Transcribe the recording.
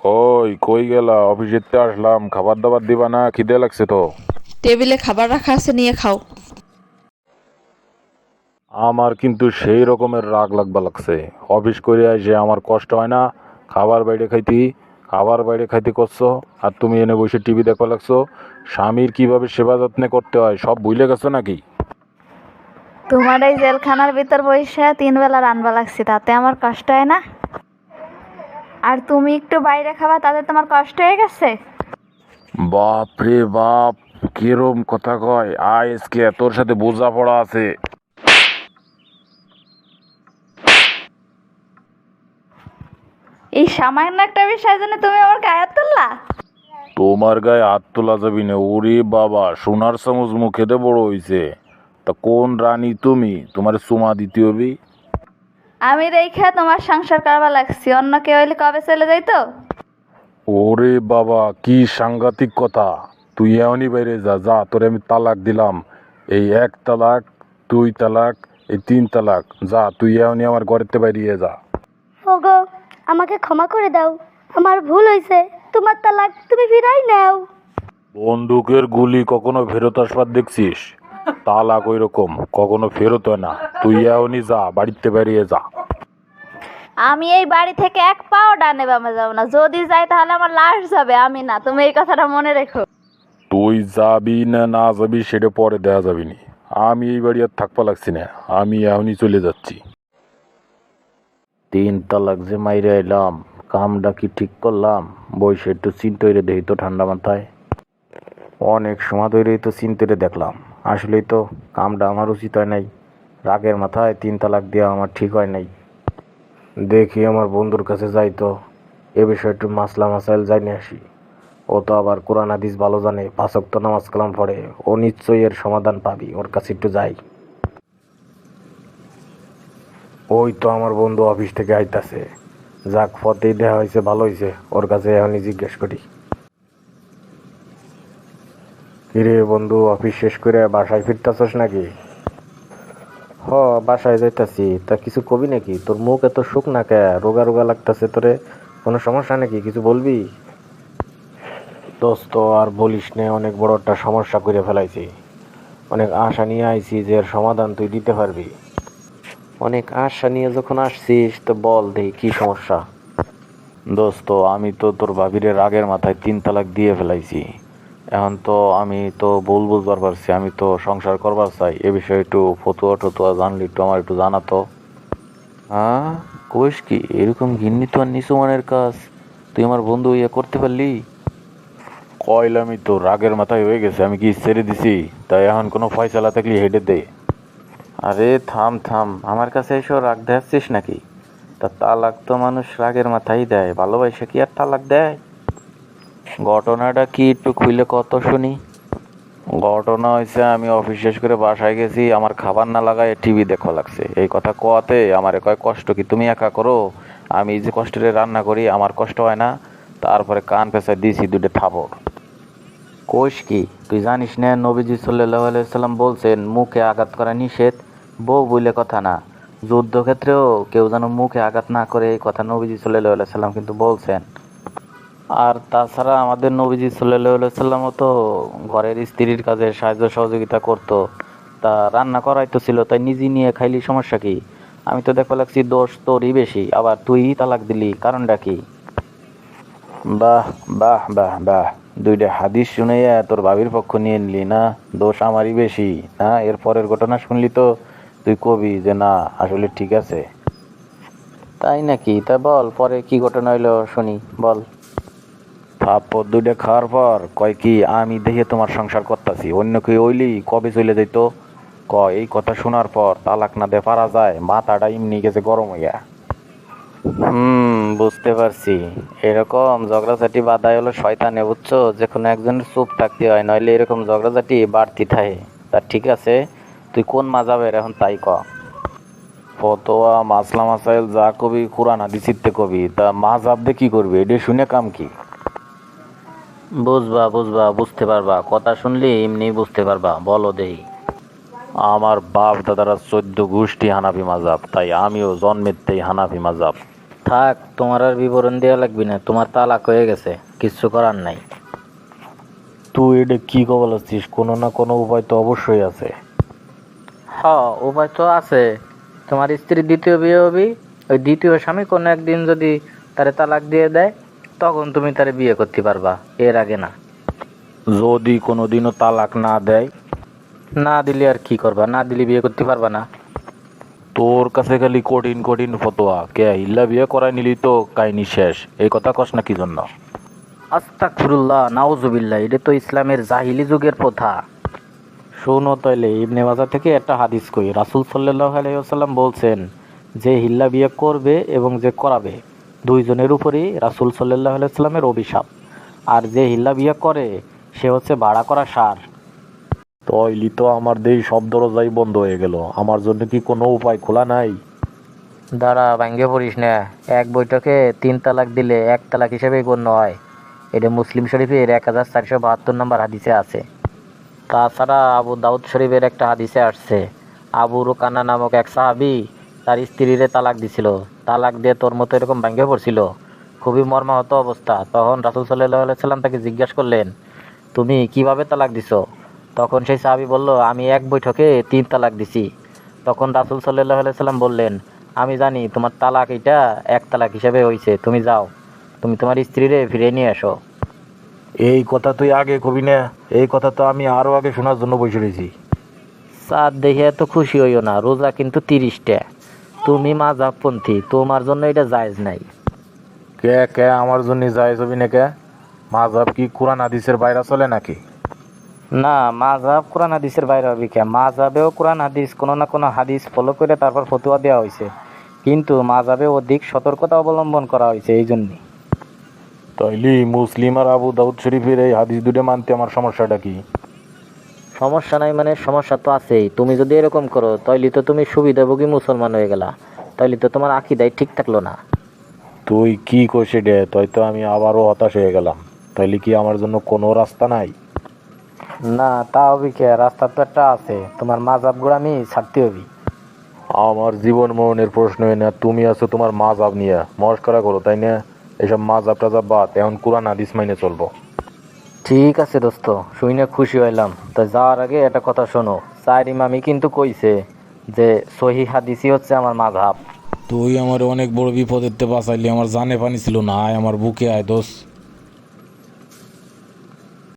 ওই কই গেলা? অফিসেতে আসলাম। খাবার দাবার দিবা না? খিদে লাগছে তো। টেবিলে খাবার রাখা আছে নিয়ে খাও। আমার কিন্তু সেই রকমের রাগ লাগবা লাগছে। অফিস করে এসে আমার কষ্ট হয় না? খাবার বাইরে খাইতি? খাবার বাইরে খাইতে করছ আর তুমি এনে বসে টিভি দেখবা লাগছো? স্বামীর কীভাবে সেবা যত্নে করতে হয় সব ভুলে গেছো নাকি? তোমার এই জেলখানার ভিতর বসে তিন বেলা রান্না লাগছে তাতে আমার কষ্ট হয় না? আর তুমি একটু বাইরে খাবা তাতে তোমার কষ্ট হয়ে গেছে? বাপ রে বাপ কিরম কথা কয়? আজকে তোর সাথে বোঝাপড়া আছে। এই সামান্য একটা বিষয় জন্য তুমি আমার গায়ে হাত তুললা? তোমার গায়ে হাত তোলা যাবি না ওরে বাবা সোনার চামচ মুখে দে বড় হইছে। তা কোন রানী তুমি? তোমার চুমা দিতে হবে? আমি দেখে তোমার সংসার করবা লাগছি। অন্য কেউ হইলে কবে চলে যাইতো? ওরে বাবা কি সাংঘাতিক কথা। তুই এমনই বাইরে যা যা তোরে আমি তালাক দিলাম। এই এক তালাক দুই তালাক এই তিন তালাক। যা তুই এমনই আমার ঘরেতে বাইরিয়ে যা। ওগো আমাকে ক্ষমা করে দাও। আমার ভুল হয়েছে তোমার তালাক তুমি ফিরাই নাও। বন্দুকের গুলি কখনো ফেরত আসবার দেখছিস? তালাক ওই রকম কখনো ফেরত হয় না। তুই এমনই যা বাড়িতে বেরিয়ে যা। আমি এই বাড়ি থেকে এক পাও ডানে বামে যাব না। যদি যাই তাহলে আমার লাশ যাবে আমি না। তুমি এই কথাটা মনে রেখো। তুই যাবি না না যাবি সেটা পরে দেওয়া যাবি নি। আমি এই বাড়ি আর থাকপা লাগছি না। আমি এখনই চলে যাচ্ছি। তিন তালাক যে মাইরে এলাম কামটা কি ঠিক করলাম? বসে একটু চিন্তা দেখি তো ঠান্ডা মাথায়। অনেক সময় ধরেই তো চিন্তা দেখলাম। আসলেই তো, কামটা আমার উচিত হয় নাই। রাগের মাথায় তিন তালাক দেওয়া আমার ঠিক হয় নাই। দেখি আমার বন্ধুর কাছে যাই তো, এ বিষয়ে একটু মাসলা মাসাইল যাই নিয়ে আসি। ও তো আবার কোরআন হাদিস ভালো জানে পাঁচক তো নামাজ কালাম পড়ে। ও নিশ্চয়ই এর সমাধান পাবি, ওর কাছে একটু যাই। ওই তো আমার বন্ধু অফিস থেকে আইতাছে। যাক ফতেই দেওয়া হয়েছে, ভালো হয়েছে। ওর কাছে এখনই জিজ্ঞেস করি। কিরে বন্ধু, অফিস শেষ করে বাসায় ফিরতাছস নাকি? হ, বাসায় যাইতাছি। তা কিছু কবি নাকি? তোর মুখ এত শুক না কে? রোগা রোগা লাগতাছে তোরে। কোনো সমস্যা নাকি? কিছু বলবি? দোস্ত, আর বলিস নে, অনেক বড় একটা সমস্যা করে ফেলাইছি। অনেক আশা নিয়ে আইছি যে এর সমাধান তুই দিতে পারবি। অনেক আশা নিয়ে যখন আসছিস, তো বল দেখি কি সমস্যা। দোস্ত, আমি তো তোর ভাবিরে রাগের মাথায় তিন তালাক দিয়ে ফেলাইছি। এখন তো আমি তো ভুল বুঝবার পারছি আমি তো সংসার করবার চাই। এ বিষয়ে একটু ফতুয়া টতুয়া জানলি একটু আমার একটু জানাতো। হ্যাঁ কোষ কি এরকম ঘিন্নি তো আর নিচু মানের কাজ। তুই আমার বন্ধু ইয়ে করতে পারলি? কয়লামি তো রাগের মাথায় হয়ে গেছে আমি কি ছেড়ে দিছি? তাই এখন কোনো ফয়সালা থাকলে হেডে দে। আরে থাম থাম আমার কাছে এসব রাগ দেখাচ্ছিস নাকি? তা তালাক তো মানুষ রাগের মাথায় দেয় ভালোবাসে কি আর তালাক দেয়? ঘটনাটা কি একটু খুইলে কত শুনি? ঘটনা হয়েছে আমি অফিস শেষ করে বাসায় গেছি আমার খাবার না লাগায় টিভি দেখা লাগছে। এই কথা কোয়াতে আমার কয় কষ্ট কি তুমি একা করো? আমি যে কষ্টের রান্না করি আমার কষ্ট হয় না। তারপরে কান পেঁচায় দিয়েছি দুটো থাপড় কোষ কি তুই জানিস না নবীজি সাল্লাহ আলাইসাল্লাম বলছেন মুখে আঘাত করা নিষেধ বউ বলে কথা না। যুদ্ধক্ষেত্রেও কেউ যেন মুখে আঘাত না করে এই কথা নবীজি সাল্লাহ আলাইসাল্লাম কিন্তু বলছেন। আর তাছাড়া আমাদের নবীজি সাল্লাহ সাল্লামও তো ঘরের স্ত্রীর কাজে সাহায্য সহযোগিতা করতো তা রান্না করাই তো ছিল তাই নিজে নিয়ে খাইলি সমস্যা কি? আমি তো দেখতে লাগছি দোষ তোরই বেশি আবার তুই তালাক দিলি কারণটা কি? বাহ বাহ বাহ বাহ দুইটা হাদিস শুনে তোর ভাবির পক্ষ নিয়ে নিলি না? দোষ আমারই বেশি না? এর পরের ঘটনা শুনলি তো? তুই কবি যে না আসলে ঠিক আছে। তাই নাকি? তা বল পরে কি ঘটনা হইল শুনি বল। থাপ্পর দুইটা খাওয়ার পর কয় কি, আমি দেখে তোমার সংসার করতেছি। অন্য কেউ ওইলি কবে চলে যেত ক এই কথা শোনার পর তালাক না দে পারা যায়। মাথাটা এমনি গেছে গরম হইয়া। হুম, বুঝতে পারছি। এরকম ঝগড়াঝাটি বাধাই হলো শয়তানে, বুঝছ? যে কোনো একজনের চুপ থাকতে হয়, নইলে এরকম ঝগড়াঝাটি বাড়তি থাকে। তা ঠিক আছে, তুই কোন মাজাবের এখন তাই ক। ফতোয়া, মাসলা, মাসাইল যা কবি, কোরআন হাদিসিতে কবি। তা মাজাব দিয়ে কি করবি? এটা শুনে কাম কি? বুঝবা বুঝবা বুঝতে পারবা। কথা শুনলে এমনি বুঝতে পারবা। বলো দেই। আমার বাপ দাদারা চোদ্দ গোষ্ঠী হানাফি মাজাব তাই আমিও জন্মেতেই হানাফি মাজাব থাক তোমার আর বিবরণ দেওয়া লাগবে না তোমার তালাক হয়ে গেছে কিচ্ছু করার নাই। তুই এটা কি কবল আসছিস কোনো না কোনো উপায় তো অবশ্যই আছে। হ উপায় তো আছে। তোমার স্ত্রী দ্বিতীয় বিয়ে হবি ওই দ্বিতীয় স্বামী কোনো একদিন যদি তারে তালাক দিয়ে দেয় তখন তুমি তারে বিয়ে করতে পারবা এর আগে না। যদি কোনোদিনও তালাক না দেয়? না দিলে আর কি করবা? না দিলে বিয়ে করতে পারবা না। তোর কাছে খালি কঠিন কঠিন ফতোয়া। কে ইল্লা বিয়ে করাই নিলি তো কাহিনী শেষ। এই কথা কস না কি জন্য? আস্তাকফিরুল্লাহ নাউজুবিল্লাহ এটা তো ইসলামের জাহিলি যুগের প্রথা। শোনো তাইলে ইবনে বাজার থেকে একটা হাদিস কই। রাসুল সাল্লাল্লাহু আলাইহি ওয়াসাল্লাম বলছেন যে হিল্লা বিয়ে করবে এবং যে করাবে দুইজনের উপরেই রাসূল সাল্লাল্লাহু আলাইহি ওয়াসাল্লামের অভিশাপ। আর যে হিল্লা বিয়ে করে সে হচ্ছে ভাড়া করা সার। তইলি তো আমার দেই সব দরজাই বন্ধ হয়ে গেল। আমার জন্য কি কোনো উপায় খোলা নাই? দাঁড়া ভাঙ্গে পড়িস না। এক বৈঠকে তিন তালাক দিলে এক তালাক হিসেবেই গণ্য হয়। এটা মুসলিম শরীফের এক হাজার চারশো বাহাত্তর নম্বর হাদিসে আছে। তাছাড়া আবু দাউদ শরীফের একটা হাদিসে আসছে। আবু রুকানা নামক এক সাহাবি তার স্ত্রীরে তালাক দিছিল। তালাক দিয়ে তোর মতো এরকম ভাঙ্গে পড়ছিল। খুবই মর্মাহত অবস্থা। তখন রাসুল সাল্লাহ সাল্লাম তাকে জিজ্ঞাসা করলেন তুমি কীভাবে তালাক দিছো? তখন সেই সাহাবি বলল আমি এক বৈঠকে তিন তালাক দিছি। তখন রাসুল সাল্লাহ সাল্লাম বললেন আমি জানি তোমার তালাক এটা এক তালাক হিসেবে হয়েছে তুমি যাও তুমি তোমার স্ত্রীরে ফিরে নিয়ে আসো এই কথা তুই আগে কবি না। এই কথা তো আমি আরও আগে শোনার জন্য বসে রয়েছি। চাঁদ দেখে এত খুশি হইও না। রোজা কিন্তু তিরিশটা। তুমি মাঝাবপন্থী তোমার জন্য এটা জায়েজ নাই। কে কে আমার জন্য জায়েজ হবি না কে? মাঝাব কি কোরআন হাদিসের বাইরে চলে নাকি? না মাঝাব কোরআন হাদিসের বাইরে হবে কে? মাঝাবেও কোরআন হাদিস কোনো না কোনো হাদিস ফলো করে তারপর ফতুয়া দেওয়া হয়েছে। কিন্তু মাঝাবে অধিক সতর্কতা অবলম্বন করা হয়েছে এই জন্যই তাইলি মুসলিম আর আবু দাউদ শরীফের এই হাদিস দুটো মানতে আমার সমস্যাটা কি? সমস্যা নাই মানে সমস্যা তো আছেই। তুমি যদি এরকম করো তাইলে তো তুমি সুবিধাভোগী মুসলমান হয়ে গেলা। তাইলে তো তোমার আকিদাই ঠিক থাকল না। তুই কি করছে রে? তাই তো আমি আবারও হতাশ হয়ে গেলাম। তাইলে কি আমার জন্য কোনো রাস্তা নাই? না তা হবে কে? রাস্তা তো একটা আছে। তোমার মাজাবগুলো আমি ছাড়তে হবি। আমার জীবন মরণের প্রশ্ন না তুমি আছো তোমার মাজাব নিয়ে। মস্করা করো তাই না? এসব মাজাব টাজাব বাদ এখন কোরআন হাদিস মাইনে চলবো। ঠিক আছে দোস্ত শুনে খুশি হইলাম। তো যাওয়ার আগে একটা কথা শোনো চার ইমামি কিন্তু কইছে যে সহি হাদিসই হচ্ছে আমার মাঝাব তুই আমার অনেক বড় বিপদের তে বাঁচাইলি, আমার জানে পানি ছিল না, আয় আমার বুকে আয় দোষ